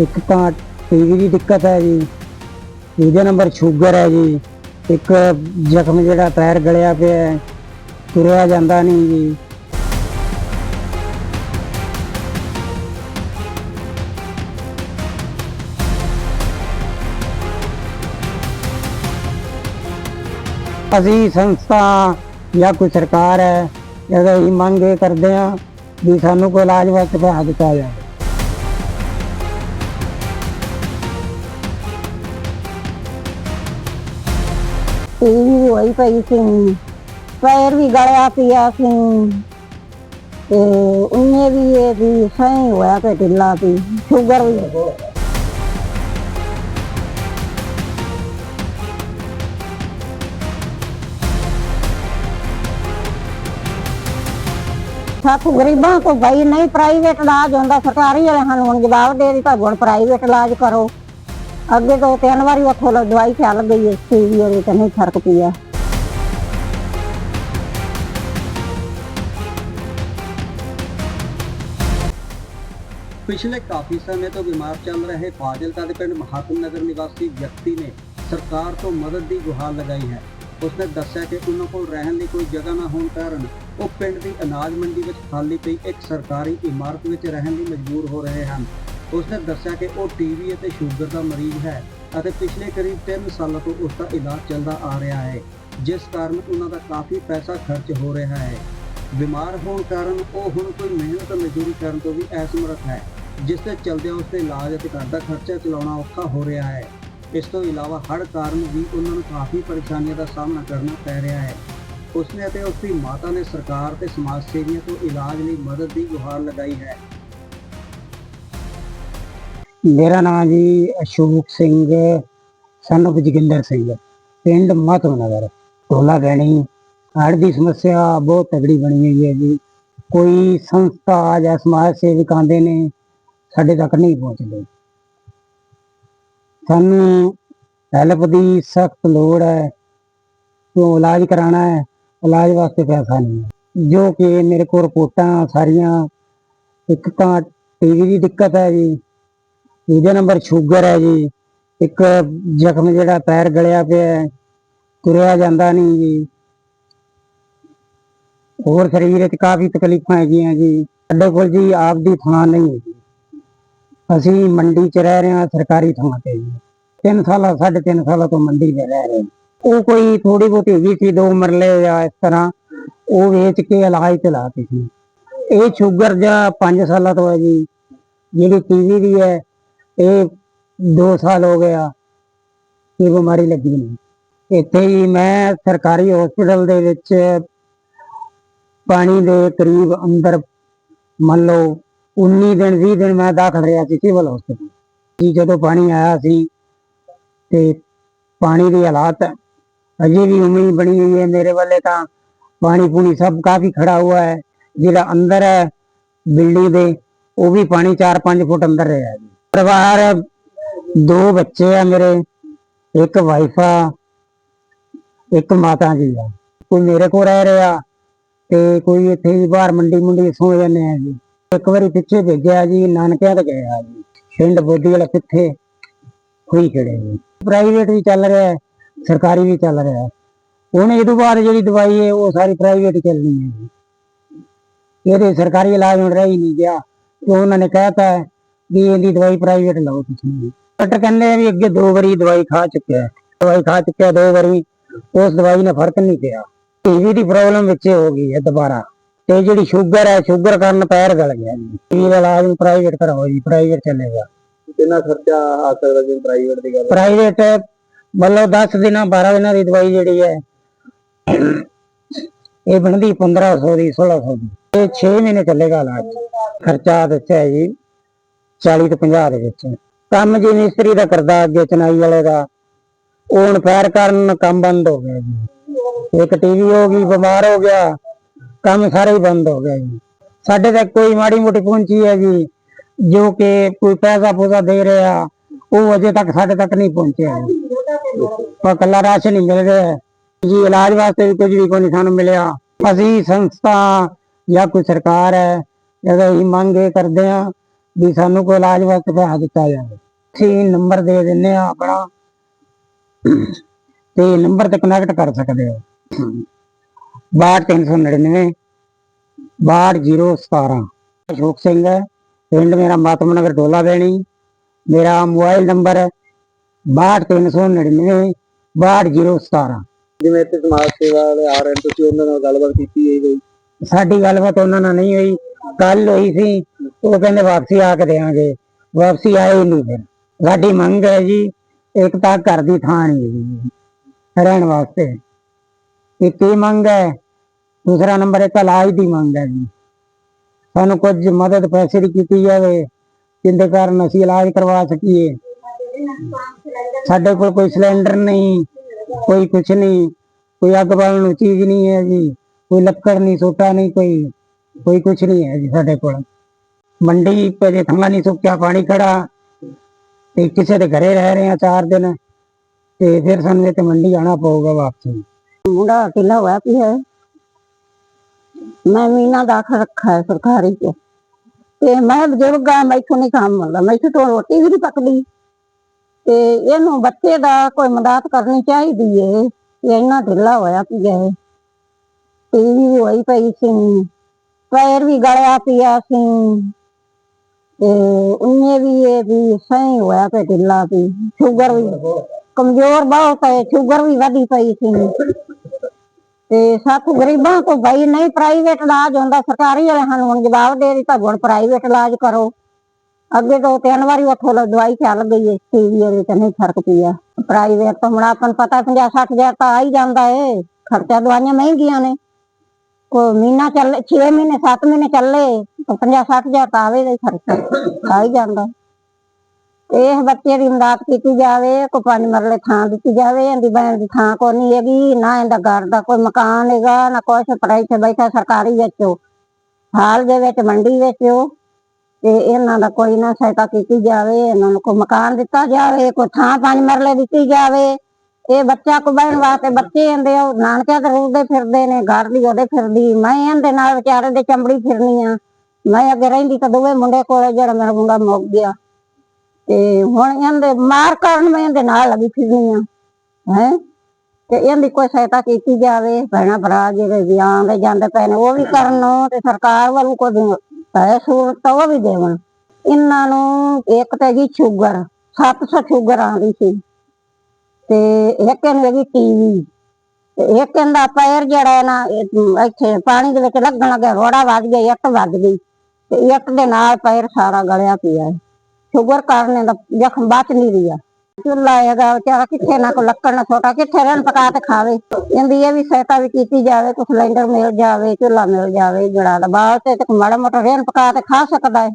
ਇੱਕ ਤਾਂ ਟੀਵੀ ਦੀ ਦਿੱਕਤ ਹੈ ਜੀ। ਦੂਜਾ ਨੰਬਰ ਸ਼ੂਗਰ ਹੈ ਜੀ। ਇੱਕ ਜ਼ਖਮ ਜਿਹੜਾ ਪੈਰ ਗਲਿਆ ਪਿਆ ਹੈ, ਤੁਰਿਆ ਜਾਂਦਾ ਨਹੀਂ ਜੀ। ਅਸੀਂ ਸੰਸਥਾ ਜਾਂ ਕੋਈ ਸਰਕਾਰ ਹੈ, ਇਹਦਾ ਹੀ ਮੰਗ ਇਹ ਕਰਦੇ ਆ ਵੀ ਸਾਨੂੰ ਕੋਈ ਇਲਾਜ ਵਾਸਤੇ ਪੈਸਾ ਦਿੱਤਾ ਜਾਵੇ। ਹੋਈ ਪਈ ਸੀ। ਪੈਰ ਵੀ ਗਲਿਆ ਪਿਆ ਸੀ। ਤੇ ਉਹਨੇ ਵੀ ਇਹ ਵੀ ਸਹੀ ਹੋਇਆ ਤੇ ਢਿੱਲਾ ਸੀ। ਸ਼ੂਗਰ ਵੀ ਸਾਥ ਗਰੀਬਾਂ ਤੋਂ ਭਾਈ ਨਹੀਂ ਪ੍ਰਾਈਵੇਟ ਇਲਾਜ ਹੁੰਦਾ। ਸਰਕਾਰੀ ਵਾਲੇ ਸਾਨੂੰ ਹੁਣ ਜਵਾਬ ਦੇ ਦਿੱਤਾ, ਹੁਣ ਪ੍ਰਾਈਵੇਟ ਇਲਾਜ ਕਰੋ। ਅੱਗੇ ਤੋਂ ਤਿੰਨ ਵਾਰੀ ਉੱਥੋਂ ਲ- ਦਵਾਈ ਚੱਲ ਗਈ ਹੈ ਟੀਵੀ ਵਾਲੀ ਤੇ ਨਹੀਂ ਫ਼ਰਕ ਪਿਆ। ਪਿਛਲੇ ਕਾਫੀ ਸਮੇਂ ਤੋਂ ਬਿਮਾਰ ਚੱਲ ਰਹੇ ਫਾਜ਼ਿਲਕਾ ਦੇ ਪਿੰਡ ਮਹਾਤਮ ਨਗਰ ਨਿਵਾਸੀ ਵਿਅਕਤੀ ਨੇ ਸਰਕਾਰ ਤੋਂ ਮਦਦ ਦੀ ਗੁਹਾਰ ਲਗਾਈ ਹੈ। ਉਸਨੇ ਦੱਸਿਆ ਕਿ ਉਹਨਾਂ ਕੋਲ ਰਹਿਣ ਲਈ ਕੋਈ ਜਗ੍ਹਾ ਨਾ ਹੋਣ ਕਾਰਨ ਉਹ ਪਿੰਡ ਦੀ ਅਨਾਜ ਮੰਡੀ ਵਿੱਚ ਖਾਲੀ ਪਈ ਇੱਕ ਸਰਕਾਰੀ ਇਮਾਰਤ ਵਿੱਚ ਰਹਿਣ ਲਈ ਮਜਬੂਰ ਹੋ ਰਹੇ ਹਨ। ਉਸਨੇ ਦੱਸਿਆ ਕਿ ਉਹ ਟੀਵੀ ਅਤੇ ਸ਼ੂਗਰ ਦਾ ਮਰੀਜ਼ ਹੈ ਅਤੇ ਪਿਛਲੇ ਕਰੀਬ 3 ਸਾਲਾਂ ਤੋਂ ਉਸ ਦਾ ਇਲਾਜ ਚੱਲਦਾ ਆ ਰਿਹਾ ਹੈ, ਜਿਸ ਕਾਰਨ ਉਹਨਾਂ ਦਾ ਕਾਫੀ ਪੈਸਾ ਖਰਚ ਹੋ ਰਿਹਾ ਹੈ। ਬਿਮਾਰ ਹੋਣ ਕਾਰਨ ਉਹ ਹੁਣ ਕੋਈ ਮਿਹਨਤ ਮਜ਼ਦੂਰੀ ਕਰਨ ਤੋਂ ਵੀ ਅਸਮਰੱਥ ਹੈ, ਜਿਸ ਦੇ ਚਲਦਿਆਂ ਉਸ ਦੇ ਇਲਾਜ ਅਤੇ ਘਰ ਦਾ ਖਰਚਾ ਚਲਾਉਣਾ ਔਖਾ ਹੋ ਰਿਹਾ ਹੈ। ਇਸ ਤੋਂ ਇਲਾਵਾ ਹੜ੍ਹ ਕਾਰਨ ਵੀ ਉਹਨਾਂ ਨੂੰ ਕਾਫੀ ਪਰੇਸ਼ਾਨੀਆਂ ਦਾ ਸਾਹਮਣਾ ਕਰਨਾ ਪੈ ਰਿਹਾ ਹੈ। ਉਸਨੇ ਅਤੇ ਉਸਦੀ ਮਾਤਾ ਨੇ ਸਰਕਾਰ ਤੇ ਸਮਾਜ ਸੇਵੀਆਂ ਤੋਂ ਇਲਾਜ ਲਈ ਮਦਦ ਦੀ ਗੁਹਾਰ ਲਗਾਈ ਹੈ। ਮੇਰਾ ਨਾਮ ਜੀ ਅਸ਼ੋਕ ਸਿੰਘ, son of ਜੋਗਿੰਦਰ ਸਿੰਘ, ਪਿੰਡ ਮਾਤਮ ਨਗਰ ਟੋਲਾ ਬੈਣੀ। ਹੜ੍ਹ ਦੀ ਸਮੱਸਿਆ ਬਹੁਤ ਤਗੜੀ ਬਣੀ ਹੋਈ ਹੈ ਜੀ। ਕੋਈ ਸੰਸਥਾ ਜਾਂ ਸਮਾਜ ਸੇਵਕ ਆਉਂਦੇ ਨੇ, ਸਾਡੇ ਤੱਕ ਨਹੀਂ ਪਹੁੰਚਦੇ। ਸਾਨੂੰ ਹੈਲਪ ਦੀ ਸਖਤ ਲੋੜ ਹੈ। ਤੋਂ ਇਲਾਜ ਕਰਾਉਣਾ ਹੈ, ਇਲਾਜ ਵਾਸਤੇ ਪੈਸਾ ਨਹੀਂ ਹੈ। ਜੋ ਕਿ ਮੇਰੇ ਕੋਲ ਰਿਪੋਰਟਾਂ ਸਾਰੀਆਂ, ਇੱਕ ਤਾਂ ਟੀਵੀ ਦੀ ਦਿੱਕਤ ਹੈ ਜੀ। ਦੂਜਾ ਨੰਬਰ ਸ਼ੂਗਰ ਹੈ ਜੀ। ਇੱਕ ਜ਼ਖਮ ਜਿਹੜਾ ਪੈਰ ਗਲਿਆ ਪਿਆ ਹੈ, ਤੁਰਿਆ ਜਾਂਦਾ ਨਹੀਂ ਜੀ। ਹੋਰ ਸਰੀਰ ਵਿੱਚ ਕਾਫੀ ਤਕਲੀਫਾਂ ਹੈਗੀਆਂ ਜੀ। ਸਾਡੇ ਕੋਲ ਜੀ ਆਪ ਦੀ ਥਾਂ ਨਹੀਂ ਹੈ ਅਸੀਂ ਮੰਡੀ 'ਚ ਰਹਿ ਰਹੇ ਹਾਂ, ਸਰਕਾਰੀ ਥਾਂ ਤੇ ਜੀ। ਤਿੰਨ ਸਾਲਾਂ, ਸਾਢੇ ਤਿੰਨ ਸਾਲਾਂ ਤੋਂ ਮੰਡੀ 'ਚ ਰਹਿ ਰਹੇ ਉਹ ਕੋਈ ਥੋੜੀ ਬਹੁਤੀ ਹੈਗੀ ਸੀ, ਦੋ ਮਰਲੇ ਜਾਂ ਇਸ ਤਰ੍ਹਾਂ, ਉਹ ਵੇਚ ਕੇ ਇਲਾਜ ਚਲਾਤੀ ਸੀ। ਇਹ ਸ਼ੂਗਰ ਜਾਂ 5 ਸਾਲਾਂ ਤੋਂ ਹੈ ਜੀ। ਜਿਹੜੀ ਟੀਵੀ ਦੀ ਹੈ ਇਹ 2 ਸਾਲ ਹੋ ਗਿਆ ਇਹ ਬਿਮਾਰੀ ਲੱਗੀ ਨਹੀਂ। ਇੱਥੇ ਹੀ ਮੈਂ ਸਰਕਾਰੀ ਹਸਪੀਟਲ ਦੇ ਵਿੱਚ ਪਾਣੀ ਦੇ ਕਰੀਬ ਅੰਦਰ ਮੰਨ ਲਓ 19 ਦਿਨ 20 ਦਿਨ ਮੈਂ ਦਾਖਲ ਰਿਹਾ ਸੀ ਸਿਵਲ ਹਸਪੀਟਲ ਜੀ ਜਦੋਂ ਪਾਣੀ ਆਇਆ ਸੀ ਤੇ ਪਾਣੀ ਦੀ ਹਾਲਾਤ ਅਜੇ ਵੀ ਉਮੀ ਬਣੀ ਹੋਈ ਹੈ ਮੇਰੇ ਵੱਲੇ ਤਾਂ ਪਾਣੀ ਪੂਣੀ ਸਭ ਕਾਫੀ ਖੜਾ ਹੁआ ਹੈ। ਜਿਹੜਾ ਅੰਦਰ ਹੈ ਬਿਲਡਿੰਗ ਦੇ, ਉਹ ਵੀ ਪਾਣੀ 4-5 ਫੁੱਟ ਅੰਦਰ ਰਿਹਾ ਜੀ ਪਰਿਵਾਰ ਦੋ ਬੱਚੇ ਆ ਮੇਰੇ, ਇੱਕ ਵਾਈਫ ਆ, ਇੱਕ ਮਾਤਾ ਜੀ ਆ। ਕੋਈ ਮੇਰੇ ਕੋਲ ਰਹਿ ਰਿਹਾ ਤੇ ਕੋਈ ਇੱਥੇ ਹੀ ਬਾਹਰ ਮੰਡੀ ਮੁੰਡੀ ਸੌ ਜਾਂਦੇ ਆ ਜੀ। ਇੱਕ ਵਾਰੀ ਪਿੱਛੇ ਭੇਜਿਆ ਜੀ, ਨਾਨਕਿਆਂ ਤੇ ਗਿਆ ਜੀ। ਪਿੰਡ ਬੋਦੀ ਵਾਲਾ ਕਿੱਥੇ? ਹੋਈ ਖੜੇ ਜੀ। ਪ੍ਰਾਈਵੇਟ ਵੀ ਚੱਲ ਰਿਹਾ, ਸਰਕਾਰੀ ਵੀ ਚੱਲ ਰਿਹਾ। ਹੈ ਹੁਣ ਇਹ ਤੋਂ ਬਾਅਦ ਜਿਹੜੀ ਦਵਾਈ ਹੈ, ਉਹ ਸਾਰੀ ਪ੍ਰਾਈਵੇਟ ਚੱਲਣੀ ਹੈ ਜੀ। ਇਹਦੇ ਸਰਕਾਰੀ ਇਲਾਜ ਹੁਣ ਰਹਿ ਹੀ ਨਹੀਂ ਗਿਆ। ਤੇ ਉਹਨਾਂ ਨੇ ਕਹਿਤਾ ਹੈ ਵੀ ਇਹਦੀ ਦਵਾਈ ਪ੍ਰਾਈਵੇਟ ਲਓ ਤੁਸੀਂ। ਡਾਕਟਰ ਕਹਿੰਦੇ ਆ ਵੀ ਅੱਗੇ ਦੋ ਵਾਰੀ ਦਵਾਈ ਖਾ ਚੁੱਕਿਆ। ਦਵਾਈ ਖਾ ਚੁੱਕਿਆ ਦੋ ਵਾਰੀ ਉਸ ਦਵਾਈ ਨਾਲ ਫ਼ਰਕ ਨਹੀਂ ਪਿਆ। ਟੀਵੀ ਦੀ ਪ੍ਰੋਬਲਮ ਵਿੱਚ ਹੋ ਗਈ ਹੈ ਦੁਬਾਰਾ। ਤੇ ਜਿਹੜੀ ਸ਼ੂਗਰ ਹੈ ਸ਼ੂਗਰ ਕਾਰਨ ਪੈਰ ਗਲ ਗਿਆ ਜੀ। ਟੀਵੀ ਦਾ ਇਲਾਜ ਪ੍ਰਾਈਵੇਟ ਕਰਾਓ ਜੀ ਪ੍ਰਾਈਵੇਟ ਚੱਲੇਗਾ ਕਿੰਨਾ ਖਰਚਾ ਆ ਸਕਦਾ ਜੇ ਪ੍ਰਾਈਵੇਟ ਦੀ ਗੱਲ? ਪ੍ਰਾਈਵੇਟ ਮਤਲਬ 10 ਦਿਨਾਂ 12 ਦਿਨਾਂ ਦੀ ਦਵਾਈ ਜਿਹੜੀ ਹੈ ਇਹ ਬਣਦੀ 1500 ਦੀ 1600 ਦੀ। ਇਹ 6 ਮਹੀਨੇ ਚੱਲੇਗਾ ਇਲਾਜ। ਖਰਚਾ ਦੱਸਿਆ ਜੀ। 40 ਤੋਂ 50 ਦੇ ਵਿੱਚ। ਕੰਮ ਜੀ ਮਿਸਤਰੀ ਦਾ ਕਰਦਾ ਅੱਗੇ ਚਨਾਈ ਵਾਲੇ ਦਾ। ਉਹ ਹੁਣ ਪੈਰ ਕਾਰਨ ਕੰਮ ਬੰਦ ਹੋ ਗਿਆ ਜੀ। ਇੱਕ ਟੀਵੀ ਹੋ ਗਈ, ਬਿਮਾਰ ਹੋ ਗਿਆ। ਕੰਮ ਸਾਰਾ ਹੀ ਬੰਦ ਹੋ ਗਿਆ ਜੀ। ਸਾਡੇ ਤੱਕ ਕੋਈ ਮਾੜੀ ਮੋਟੀ ਪਹੁੰਚੀ ਹੈ ਜੀ, ਜੋ ਕਿ ਕੋਈ ਪੈਸਾ ਪੂਸਾ ਦੇ ਰਿਹਾ, ਉਹ ਅਜੇ ਤੱਕ ਸਾਡੇ ਤੱਕ ਨਹੀਂ ਪਹੁੰਚਿਆ ਜੀ। ਪਰ ਕੱਲਾ ਰਾਸ਼ਨ ਹੀ ਮਿਲ ਰਿਹਾ ਜੀ, ਇਲਾਜ ਵਾਸਤੇ ਵੀ ਕੁਝ ਵੀ ਕੋਈ ਨਹੀਂ ਸਾਨੂੰ ਮਿਲਿਆ। ਅਸੀਂ ਸੰਸਥਾ ਜਾਂ ਕੋਈ ਸਰਕਾਰ ਹੈ, ਜਦੋਂ ਹੀ ਮੰਗ ਇਹ ਕਰਦੇ ਆ ਵੀ ਸਾਨੂੰ ਕੋਈ ਇਲਾਜ ਵਾਸਤੇ ਪੈਸਾ ਦਿੱਤਾ ਜਾਵੇ। ਅਸੀਂ ਨੰਬਰ ਦੇ ਦਿੰਨੇ ਆ ਆਪਣਾ। ਤੇ ਨੰਬਰ ਤੇ ਕਨੈਕਟ ਕਰ ਸਕਦੇ ਹੋ। 62399 62017 ਅਸ਼ੋਕ ਸਿੰਘ ਹੈ। ਪਿੰਡ ਮੇਰਾ ਮਾਤਮ ਨਗਰ ਡੋਲਾ ਬੈਣੀ। ਮੇਰਾ ਮੋਬਾਈਲ ਨੰਬਰ 62399 62017 ਜਿਵੇਂ ਇੱਥੇ ਸਮਾਜ ਸੇਵਾ ਵਾਲੇ ਆ ਰਹੇ ਤੁਸੀਂ ਉਹਨਾਂ ਨਾਲ ਗੱਲਬਾਤ ਕੀਤੀ ਹੈ ਸਾਡੀ ਗੱਲਬਾਤ ਉਹਨਾਂ ਨਾਲ ਨਹੀਂ ਹੋਈ। ਕੱਲ ਹੋਈ ਸੀ, ਉਹ ਕਹਿੰਦੇ ਵਾਪਸੀ ਆ ਕੇ ਦੇਾਂਗੇ ਵਾਪਸੀ ਆਏ ਨਹੀਂ ਫਿਰ। ਸਾਡੀ ਮੰਗ ਹੈ ਜੀ, ਇੱਕ ਤਾਂ ਘਰ ਦੀ ਥਾਂ ਨਹੀਂ ਜੀ। ਰਹਿਣ ਵਾਸਤੇ। ਇੱਕ ਇਹ ਮੰਗ ਹੈ, ਦੂਸਰਾ ਨੰਬਰ ਇੱਕ ਇਲਾਜ ਦੀ ਮੰਗ ਹੈ ਜੀ। ਸਾਨੂੰ ਕੁਝ ਮਦਦ ਪੈਸੇ ਦੀ ਕੀਤੀ ਜਾਵੇ, ਜਿੰਦੇ ਕਾਰਨ ਅਸੀਂ ਇਲਾਜ ਕਰਵਾ ਸਕੀਏ। ਸਾਡੇ ਕੋਲ ਕੋਈ ਸਿਲੰਡਰ ਨਹੀਂ, ਕੋਈ ਕੁਛ ਨਹੀਂ, ਕੋਈ ਅੱਗ ਬਾਲਣ ਨੂੰ ਚੀਜ਼ ਨਹੀਂ ਹੈ ਜੀ, ਕੋਈ ਲੱਕੜ ਨਹੀਂ, ਸੋਟਾ ਨਹੀਂ, ਕੋਈ ਕੋਈ ਕੁਛ ਨਹੀਂ ਹੈ ਜੀ ਸਾਡੇ ਕੋਲ। ਮੰਡੀ ਪੇ ਥਾਂ ਨਹੀਂ ਸੁੱਕਿਆ, ਪਾਣੀ ਖੜਾ, ਤੇ ਕਿਸੇ ਦੇ ਘਰੇ ਰਹਿ ਰਹੇ ਆ ਚਾਰ ਦਿਨ, ਤੇ ਫਿਰ ਸਾਨੂੰ ਇੱਥੇ ਮੰਡੀ ਆਣਾ ਪਊਗਾ ਵਾਪਸ। ਮੁੰਡਾ ਢਿੱਲਾ ਹੋਇਆ ਪਿਆ ਹੈ। ਮੈਂ ਮੀਨਾ ਦਾਖਲ ਰੱਖਾ ਹੈ ਸਰਕਾਰੀ ਚ ਤੇ ਮੈਂ ਬਜ਼ੁਰਗ ਆ ਮੈਥੋਂ ਨਹੀਂ ਕੰਮ ਹੁੰਦਾ ਮੈਥੋਂ ਤੋਂ ਰੋਟੀ ਵੀ ਨਹੀਂ ਪੱਕਦੀ। ਤੇ ਇਹਨੂੰ ਬੱਚੇ ਦਾ ਕੋਈ ਮਦਦ ਕਰਨੀ ਚਾਹੀਦੀ ਏ। ਇਹ ਇੰਨਾ ਢਿੱਲਾ ਹੋਇਆ ਪਿਆ ਹੈ। ਟੀਵੀ ਵੀ ਹੋਈ ਪਈ ਸੀ। ਪੈਰ ਵੀ ਗਲਿਆ ਪਿਆ ਸੀ। ਤੇ ਉਹਨੇ ਵੀ ਇਹ ਵੀ ਸਹੀ ਹੋਇਆ ਪਿਆ ਢਿੱਲਾ ਵੀ ਸ਼ੂਗਰ ਵੀ ਕਮਜ਼ੋਰ ਬਹੁਤ ਹੈ, ਸ਼ੂਗਰ ਵੀ ਵਧੀ ਪਈ ਸੀ। ਤੇ ਸਾਥ ਗਰੀਬਾਂ ਕੋ ਭਾਈ ਨਹੀਂ ਪ੍ਰਾਈਵੇਟ ਇਲਾਜ ਹੁੰਦਾ, ਸਰਕਾਰੀ ਵਾਲੇ ਸਾਨੂੰ ਹੁਣ ਜਵਾਬ ਦੇ ਦਿੱਤਾ, ਹੁਣ ਪ੍ਰਾਈਵੇਟ ਇਲਾਜ ਕਰੋ। ਅੱਗੇ ਤੋਂ ਤਿੰਨ ਵਾਰੀ ਉੱਥੋਂ ਦਵਾਈ ਚੱਲ ਗਈ ਹੈ ਟੀਵੀ ਵਾਲੀ ਤੇ ਨਹੀਂ ਫ਼ਰਕ ਪਿਆ। ਪ੍ਰਾਈਵੇਟ ਤੋਂ ਹੁਣ ਆਪਾਂ ਨੂੰ ਪਤਾ 50 60 ਹਜ਼ਾਰ ਤਾਂ ਆ ਹੀ ਜਾਂਦਾ ਏ। ਖਰਚਾ ਦਵਾਈਆਂ ਮਹਿੰਗੀਆਂ ਨੇ। ਕੋ ਮਹੀਨਾ ਚੱਲੇ 6 ਮਹੀਨੇ 7 ਮਹੀਨੇ ਚੱਲੇ 50 60 ਤਾਂ ਆਵੇਗਾ ਹੀ ਖਰਚਾ ਆ ਹੀ ਜਾਂਦਾ। ਇਹ ਬੱਚੇ ਦੀ ਮਦਦ ਕੀਤੀ ਜਾਵੇ ਕੋ ਪੰਜ ਮਰਲੇ ਥਾਂ ਦਿੱਤੀ ਜਾਵੇ, ਇਹਦੀ ਬੈਣ ਦੀ ਥਾਂ ਕੋਈ ਨਹੀਂ ਹੈਗੀ, ਨਾ ਇਹਦਾ ਘਰ ਦਾ ਕੋਈ ਮਕਾਨ ਹੈਗਾ, ਨਾ ਕੁਛ ਪੜਾਈ ਤੇ ਬੈਠਾ ਸਰਕਾਰੀ ਵਿੱਚ ਹਾਲ ਦੇ ਵਿੱਚ ਮੰਡੀ ਵਿੱਚ ਤੇ ਇਹਨਾਂ ਦਾ ਕੋਈ ਨਾ ਸਹਾਇਤਾ ਕੀਤੀ ਜਾਵੇ, ਇਹਨਾਂ ਨੂੰ ਕੋਈ ਮਕਾਨ ਦਿੱਤਾ ਜਾਵੇ, ਕੋਈ ਥਾਂ ਪੰਜ ਮਰਲੇ ਦਿੱਤੀ ਜਾਵੇ। ਇਹ ਬੱਚਾ ਕੋ ਵਾਸਤੇ ਬੱਚੇ ਆਂਦੇ ਉਹ ਨਾਨਕਿਆਂ ਤੇ ਰੁਲਦੇ ਫਿਰਦੇ ਨੇ, ਘਰ ਦੀ ਉਹਦੇ ਫਿਰਦੀ, ਮੈਂ ਇਹਦੇ ਨਾਲ ਵਿਚਾਰੇ ਦੇ ਚੰਬੜੀ ਫਿਰਨੀ ਆ। ਮੈਂ ਅੱਗੇ ਰਹਿੰਦੀ ਤਾਂ ਦੋਵੇਂ ਮੁੰਡੇ ਕੋਲ, ਜਿਹੜਾ ਮੇਰਾ ਮੁੰਡਾ ਮੁੱਕ ਗਿਆ। ਤੇ ਹੁਣ ਇਹਦੇ ਮਾਰ ਕਰਨ ਮੈਂ ਇਹਦੇ ਨਾਲ ਲੱਗੀ ਫਿਰਨੀ ਆ, ਹੈ? ਤੇ ਇਹਦੀ ਕੋਈ ਸਹਾਇਤਾ ਕੀਤੀ ਜਾਵੇ, ਭੈਣਾਂ ਭਰਾ ਜਿਹੜੇ ਵੀ ਆਉਂਦੇ ਜਾਂਦੇ ਪਏ ਨੇ, ਉਹ ਵੀ ਕਰਨ, ਤੇ ਸਰਕਾਰ ਵੱਲੋਂ ਕੋਈ ਪੈਸੇ ਸਹੂਲਤ ਉਹ ਵੀ ਦੇਵਣ। ਇਹਨਾਂ ਨੂੰ ਇੱਕ ਤੇ ਜੀ ਸ਼ੂਗਰ 700 ਸ਼ੂਗਰ ਆਉਂਦੀ ਸੀ। ਤੇ ਇੱਕ ਇਹਨੂੰ ਹੈਗੀ ਟੀਵੀ ਤੇ ਇੱਕ ਇਹਦਾ ਪੈਰ ਜਿਹੜਾ ਹੈ ਨਾ, ਇਹ ਇੱਥੇ ਪਾਣੀ ਦੇ ਵਿੱਚ ਲੱਗਣ ਲੱਗਿਆ, ਰੋੜਾ ਵੱਜ ਗਿਆ, ਇੱਟ ਵੱਜ ਗਈ। ਤੇ ਇੱਟ ਦੇ ਨਾਲ ਪੈਰ ਸਾਰਾ ਗਲਿਆ ਪਿਆ ਹੈ। ਸ਼ੂਗਰ ਕਾਰਨ ਇਹਦਾ ਜ਼ਖਮ ਬਚ ਨਹੀਂ ਰਿਹਾ। ਚੁੱਲਾ ਹੈਗਾ, ਵਿਚਾਰਾ ਕਿੱਥੇ ਨਾ ਕੋ ਲੱਕੜ ਨਾ ਛੋਟਾ, ਕਿੱਥੇ ਰਹਿਣ ਪਕਾ ਤੇ ਖਾਵੇ। ਇਹਦੀ ਇਹ ਵੀ ਸਹਾਇਤਾ ਵੀ ਕੀਤੀ ਜਾਵੇ ਕੁਛ ਸਿਲੰਡਰ ਮਿਲ ਜਾਵੇ ਚੁੱਲਾ ਮਿਲ ਜਾਵੇ, ਜਿਹੜਾ ਦਾ ਬਾਲ ਤੇ ਮਾੜਾ ਮੋਟਾ ਰਹਿਣ ਪਕਾ ਤੇ ਖਾ ਸਕਦਾ ਹੈ।